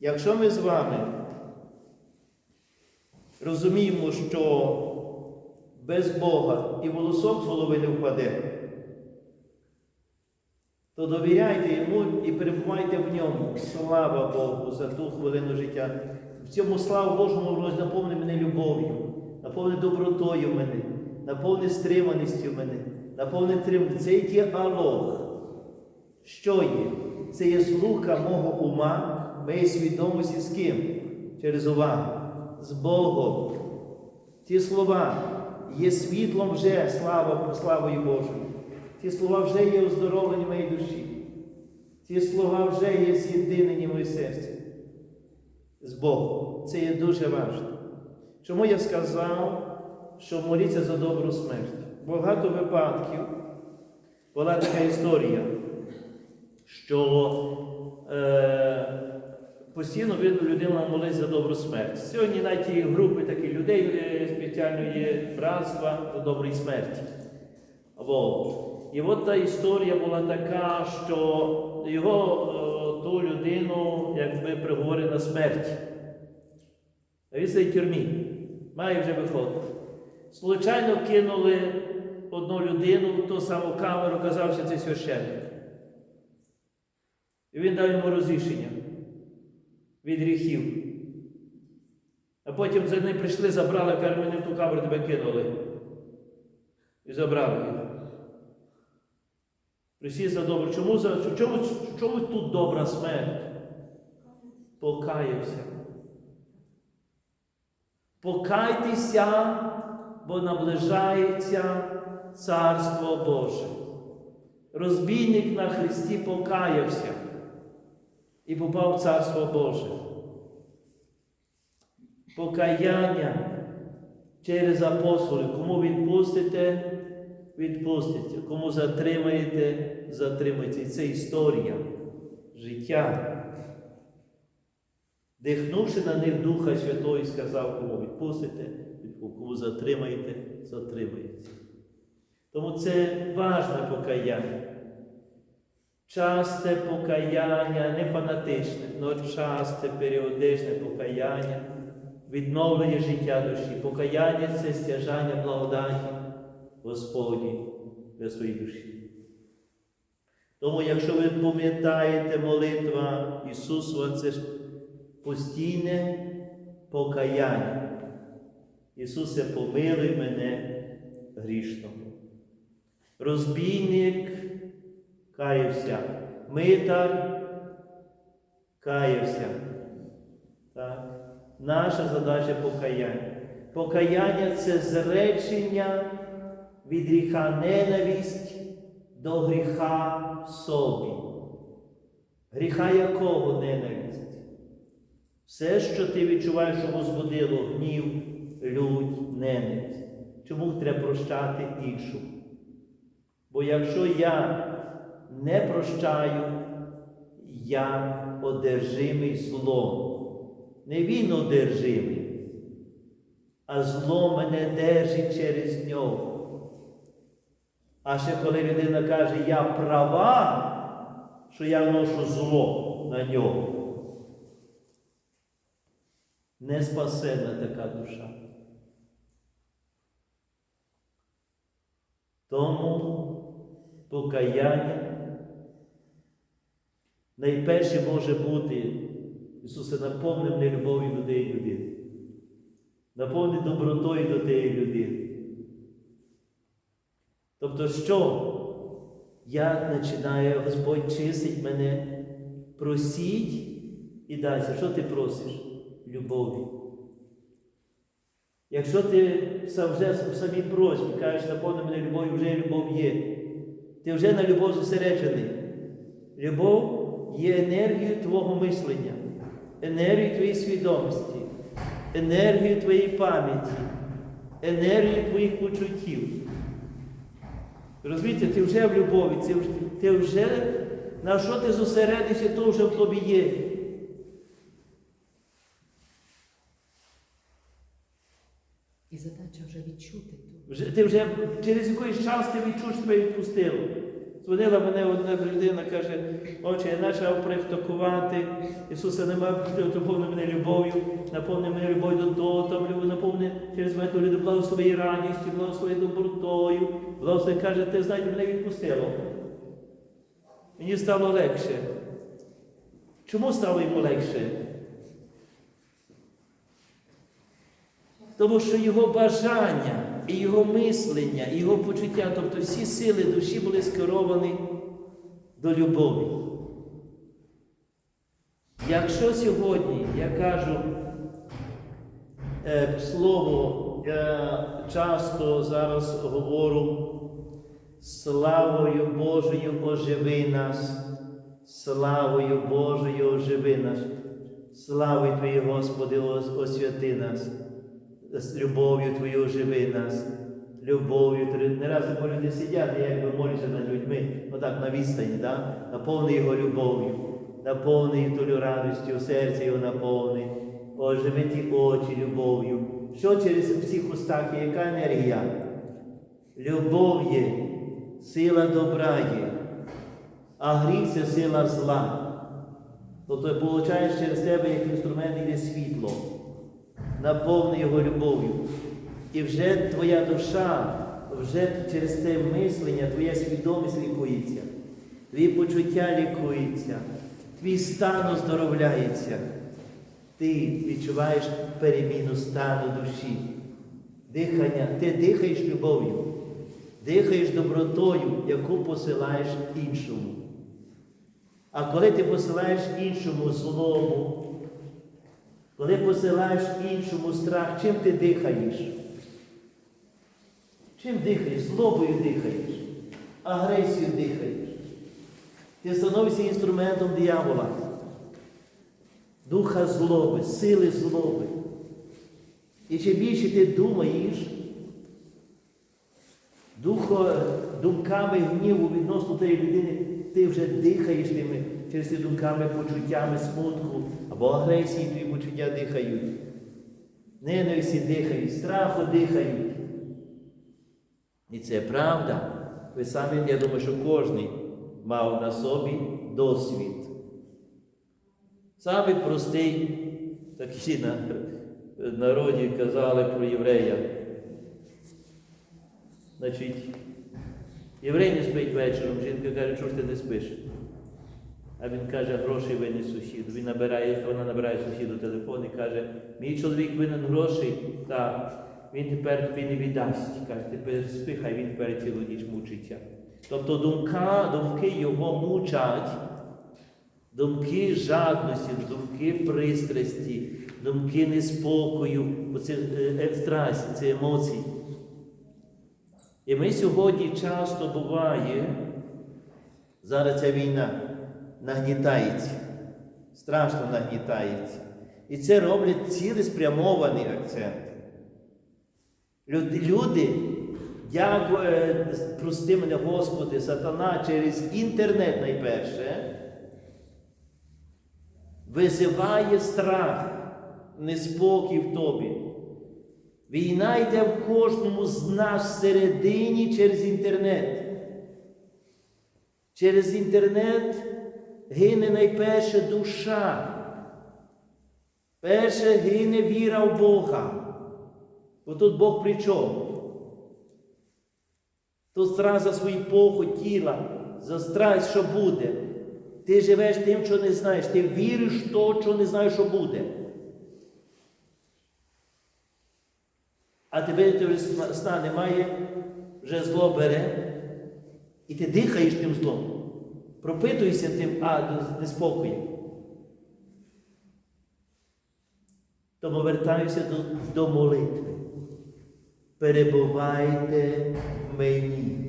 Якщо ми з вами розуміємо, що без Бога і волосок з голови не впаде, то довіряйте йому і перебувайте в ньому. Слава Богу за ту хвилину життя. В цьому слава Божому наповни мене любов'ю, наповни добротою мене, наповни стриманістю мене, наповни триманістю. Це є діалог. Що є? Це є злука мого ума, моєї свідомості з ким? Через увагу. З Богом. Ті слова є світлом вже слава, славою Божою. Ці слова вже є оздоровлені моєї душі. Ці слова вже є з'єднені в моє серце з Богом. Це є дуже важливо. Чому я сказав, що моліться за добру смерть? Багато випадків була така історія, що е, постійно видно, людина молить за добру смерть. Сьогодні навіть є групи таких людей е, спеціально є братства до доброї смерті. Во. І от та історія була така, що його е, ту людину якби приговорили на смерть. А він сидить тюрмі, має вже виходити. Случайно кинули одну людину в ту саму камеру, казався цей священник. І він дав йому розрішення від гріхів. А потім за ним прийшли, забрали, кажуть, мене в ту камеру тебе кинули. І забрали їх. Присі за добре. Чому, чому, чому тут добра смерть? Покаявся. Покайтеся, бо наближається Царство Боже. Розбійник на Христі покаявся і попав в Царство Боже. Покаяння через апостолів. Кому відпустите, відпустите. Кому затримаєте, затримаєте. Це історія життя. Дихнувши на них Духа Святого, і сказав, кому відпустите. кому затримаєте, затримаєте. Тому це важне покаяння. Часте покаяння, не фанатичне, але часте періодичне покаяння, відновлення життя душі. Покаяння це стяжання благодаті Господні для своєї душі. Тому, якщо ви пам'ятаєте молитва Ісусова, це ж постійне покаяння. Ісусе, помилуй мене грішного. Розбійник каявся, митар каявся. Так? Наша задача покаяння. Покаяння це зречення від гріха ненависть до гріха в собі. Гріха якого ненависть? Все, що ти відчуваєш, що возбудило гнів, лють, ненависть. Чому треба прощати іншу? Бо якщо я не прощаю, я одержимий злом. Не він одержимий, а зло мене держить через нього. А ще коли людина каже, я права, що я ношу зло на нього. Не спасена така душа. Тому покаяння найперше може бути, Ісусе, наповни мене любов'ю до тієї людини. Наповни добротою до тієї людини. Тобто, що? Я починаю, Господь чистить мене, просіть і далі. Що ти просиш? Любові. Якщо ти вже в самій просьбі кажеш, наповни мене любов'ю, вже любов є. Ти вже на любов зосереджений. Любов є енергією твого мислення, енергією твоєї свідомості, енергією твоєї пам'яті, енергією твоїх почуттів. Розумієте, ти вже в любові, ти вже, ти вже на що ти зосередишся, то вже в тобі є. І задача вже відчути. Вже, ти вже через якийсь час ти відчуєш тебе відпустило. Дзвонила мене одна людина, каже, отче, я почав практикувати, Ісуса нема, наповни мене любов'ю, наповни мене любов'ю до того, наповни через мене люди благослови радістю, благослови добротою, благослови, каже, ти знаєте, мене відпустило. Мені стало легше. Чому стало йому легше? Тому що його бажання, і його мислення, і його почуття, тобто всі сили душі були скеровані до любові. Якщо сьогодні я кажу е, слово, я часто зараз говорю, славою Божою оживи нас, славою Божою оживи нас, славою Твої, Господи, освяти нас з любов'ю Твою оживи нас, любов'ю Твою. Не раз бо люди сидять, і якби моляться над людьми, отак на відстані, да? наповни його любов'ю, наповни тою радістю, серце його наповни, оживи ті очі любов'ю. Що через в цих устах є? Яка енергія? Любов є, сила добра є, а гріх це сила зла. Тобто, получаєш через тебе як інструмент іде світло наповни його любов'ю. І вже твоя душа, вже через те мислення, твоя свідомість лікується, твої почуття лікуються, твій стан оздоровляється. Ти відчуваєш переміну стану душі, дихання, ти дихаєш любов'ю, дихаєш добротою, яку посилаєш іншому. А коли ти посилаєш іншому злому, коли посилаєш іншому страх, чим ти дихаєш? Чим дихаєш? Злобою дихаєш, агресією дихаєш. Ти становишся інструментом диявола, духа злоби, сили злоби. І чим більше ти думаєш, духо, думками гніву відносно тієї людини, ти вже дихаєш тими через ці думками, почуттями смутку або агресії твої почуття дихають. Ненависті дихають, страху дихають. І це правда. Ви самі, я думаю, що кожен мав на собі досвід. Самий простий, такі на народі казали про єврея. Значить, єврей не спить вечором, жінка каже, чого ж ти не спиш? А він каже, грошей винен сусіду. Він набирає, вона набирає сусіду телефон і каже, мій чоловік винен грошей, так, він тепер тобі не віддасть. Каже, тепер спи, хай він тепер цілу ніч мучиться. Тобто думка, думки його мучать, думки жадності, думки пристрасті, думки неспокою, оце е, страсті, це емоції. І ми сьогодні часто буває, зараз ця війна нагнітається, страшно нагнітається. І це роблять цілеспрямований акцент. Люди, люди дякую, прости мене, Господи, сатана через інтернет найперше визиває страх, неспокій в тобі. Війна йде в кожному з нас всередині через інтернет. Через інтернет гине найперше душа. Перше гине віра в Бога. Бо тут Бог при чому? Тут страх за свої тіла, за страх, що буде. Ти живеш тим, що не знаєш. Ти віриш в то, що не знаєш, що буде. А тебе тебе сна немає, вже зло бере, і ти дихаєш тим злом. Пропитуєшся тим а, неспокоєм. Тому вертаюся до, до молитви. Перебувайте в мені.